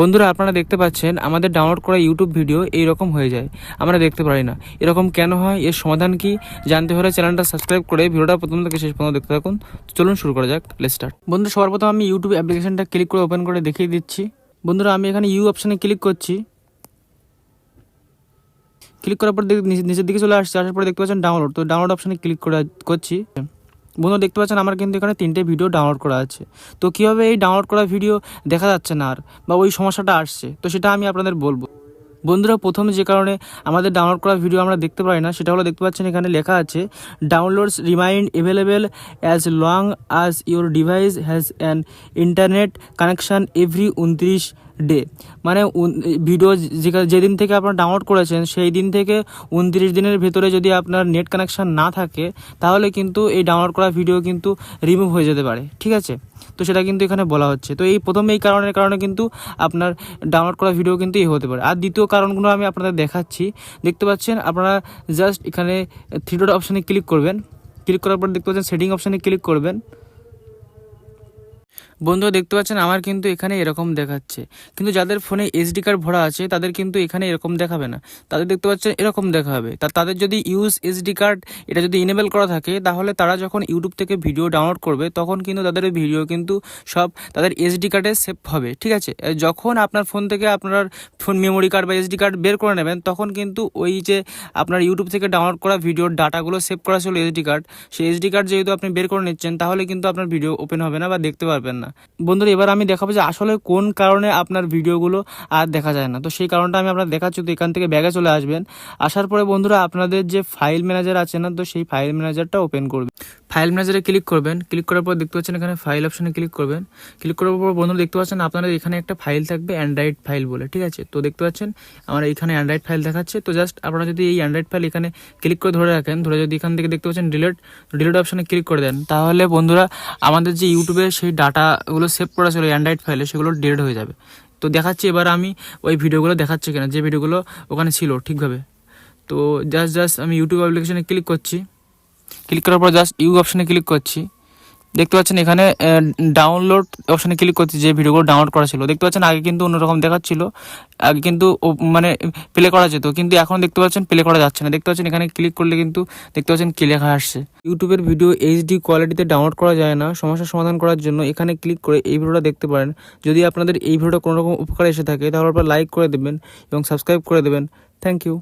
বন্ধুরা, আপনারা দেখতে পাচ্ছেন, আমাদের ডাউনলোড করা ইউটিউব ভিডিও এই রকম হয়ে যায়। আমরা দেখতে পারি না। এরকম কেন হয়? এর সমাধান কি? জানতে হলে চ্যানেলটা সাবস্ক্রাইব করে ভিডিওটা প্রথম থেকে শেষ পর্যন্ত দেখতে থাকুন। চলুন শুরু করা যাক। লেট স্টার্ট বন্ধু, সবার প্রথম আমি ইউটিউব অ্যাপ্লিকেশনটা ক্লিক করে ওপেন করে দেখিয়ে দিচ্ছি। বন্ধুরা, আমি এখানে ইউ অপশানে ক্লিক করছি। ক্লিক করার পর নিচের দিকে চলে আসছে। আসার পরে দেখতে পাচ্ছেন ডাউনলোড তো ডাউনলোড অপশানে ক্লিক করে করছি। বন্ধু দেখতে পাচ্ছেন আমার কিন্তু এখানে তিনটে ভিডিও ডাউনলোড করা আছে। তো কীভাবে এই ডাউনলোড করা ভিডিও দেখা যাচ্ছে না আর, বা ওই সমস্যাটা আসছে, তো সেটা আমি আপনাদের বলব। বন্ধুরা, প্রথম যে কারণে আমাদের ডাউনলোড করা ভিডিও আমরা দেখতে পাই না, সেটা হলো দেখতে পাচ্ছেন এখানে লেখা আছে downloads remind available as long as your device has an internet connection every উনত্রিশ ডে মানে ভিডিও যেদিন থেকে আপনার ডাউনলোড করেছেন সেই দিন থেকে উনত্রিশ দিনের ভেতরে যদি আপনার নেট কানেকশান না থাকে, তাহলে কিন্তু এই ডাউনলোড করা ভিডিও কিন্তু রিমুভ হয়ে যেতে পারে। ঠিক আছে? তো সেটা কিন্তু এখানে বলা হচ্ছে। তো এই প্রথম এই কারণের কারণে কিন্তু আপনার ডাউনলোড করা ভিডিও কিন্তু এই হতে পারে। আর দ্বিতীয় কারণগুলো আমি আপনাদের দেখাচ্ছি। দেখতে পাচ্ছেন, আপনারা জাস্ট এখানে থ্রি ডট অপশানে ক্লিক করবেন। ক্লিক করার পর দেখতে পাচ্ছেন সেটিং অপশানে ক্লিক করবেন। বন্ধুরা দেখতে পাচ্ছেন, আমার কিন্তু এখানে এরকম দেখাচ্ছে। কিন্তু যাদের ফোনে এসডি কার্ড ভরা আছে, তাদের কিন্তু এখানে এরকম দেখাবে না। তাদের দেখতে পাচ্ছেন, এরকম দেখা হবে তা তাদের যদি ইউজ এসডি কার্ড এটা যদি ইনেবল করা থাকে, তাহলে তারা যখন ইউটিউব থেকে ভিডিও ডাউনলোড করবে, তখন কিন্তু তাদের ভিডিও কিন্তু সব তাদের এসডি কার্ডে সেভ হবে, ঠিক আছে? যখন আপনার ফোন থেকে আপনার ফোন মেমোরি কার্ড বা এসডি কার্ড বের করে নেবেন, তখন কিন্তু ওই যে আপনার ইউটিউব থেকে ডাউনলোড করা ভিডিওর ডাটাগুলো সেভ করা ছিল এসডি কার্ড সেই এসডি কার্ড যেহেতু আপনি বের করে নিচ্ছেন, তাহলে কিন্তু আপনার ভিডিও ওপেন হবে না বা দেখতে পারবেন না। বন্ধুরা, এবার আমি দেখাবো যে আসলে কোন কারণে আপনার ভিডিওগুলো আর দেখা যায় না। তো সেই কারণটা আমি আপনার দেখাচ্ছি, তো এখান থেকে ব্যাগে চলে আসবেন। আসার পরে বন্ধুরা, আপনাদের যে ফাইল ম্যানেজার আছে না, তো সেই ফাইল ম্যানেজারটা ওপেন করবেন। ফাইল ম্যানেজারে ক্লিক করবেন। ক্লিক করার পর দেখতে পাচ্ছেন এখানে ফাইল অপশনে ক্লিক করবেন। ক্লিক করার পর বন্ধুরা দেখতে পাচ্ছেন আপনাদের এখানে একটা ফাইল থাকবে অ্যান্ড্রয়েড ফাইল বলে, ঠিক আছে? তো দেখতে পাচ্ছেন আমার এখানে অ্যান্ড্রয়েড ফাইল দেখাচ্ছে। তো জাস্ট আপনারা যদি এই অ্যান্ড্রয়েড ফাইল এখানে ক্লিক করে ধরে রাখেন, ধরে যদি এখান থেকে দেখতে পাচ্ছেন ডিলেট ডিলিট অপশনে ক্লিক করে দেন, তাহলে বন্ধুরা আমাদের যে ইউটিউবে সেই ডাটাগুলো সেভ করা ছিল অ্যান্ড্রয়েড ফাইলে সেগুলো ডিলেট হয়ে যাবে। তো দেখাচ্ছি এবার আমি ওই ভিডিওগুলো দেখাচ্ছি কিনা, যে ভিডিওগুলো ওখানে ছিল ঠিকভাবে। তো জাস্ট জাস্ট আমি ইউটিউব অ্যাপ্লিকেশনে ক্লিক করছি। ক্লিক করার পর জাস্ট ইউ অপশানে ক্লিক করছি। দেখতে পাচ্ছেন এখানে ডাউনলোড অপশানে ক্লিক করছি যে ভিডিওগুলো ডাউনলোড করা ছিল। দেখতে পাচ্ছেন আগে কিন্তু অন্যরকম দেখাচ্ছিল। আগে কিন্তু মানে প্লে করা যেত, কিন্তু এখন দেখতে পাচ্ছেন প্লে করা যাচ্ছে না। দেখতে পাচ্ছেন এখানে ক্লিক করলে কিন্তু দেখতে পাচ্ছেন কি লেখা আসছে। ইউটিউবের ভিডিও এইচডি কোয়ালিটিতে ডাউনলোড করা যায় না সমস্যার সমাধান করার জন্য এখানে ক্লিক করে এই ভিডিওটা দেখতে পারেন। যদি আপনাদের এই ভিডিওটা কোনো রকম উপকার এসে থাকে তাহলে আপনারা লাইক করে দেবেন এবং সাবস্ক্রাইব করে দেবেন। Thank you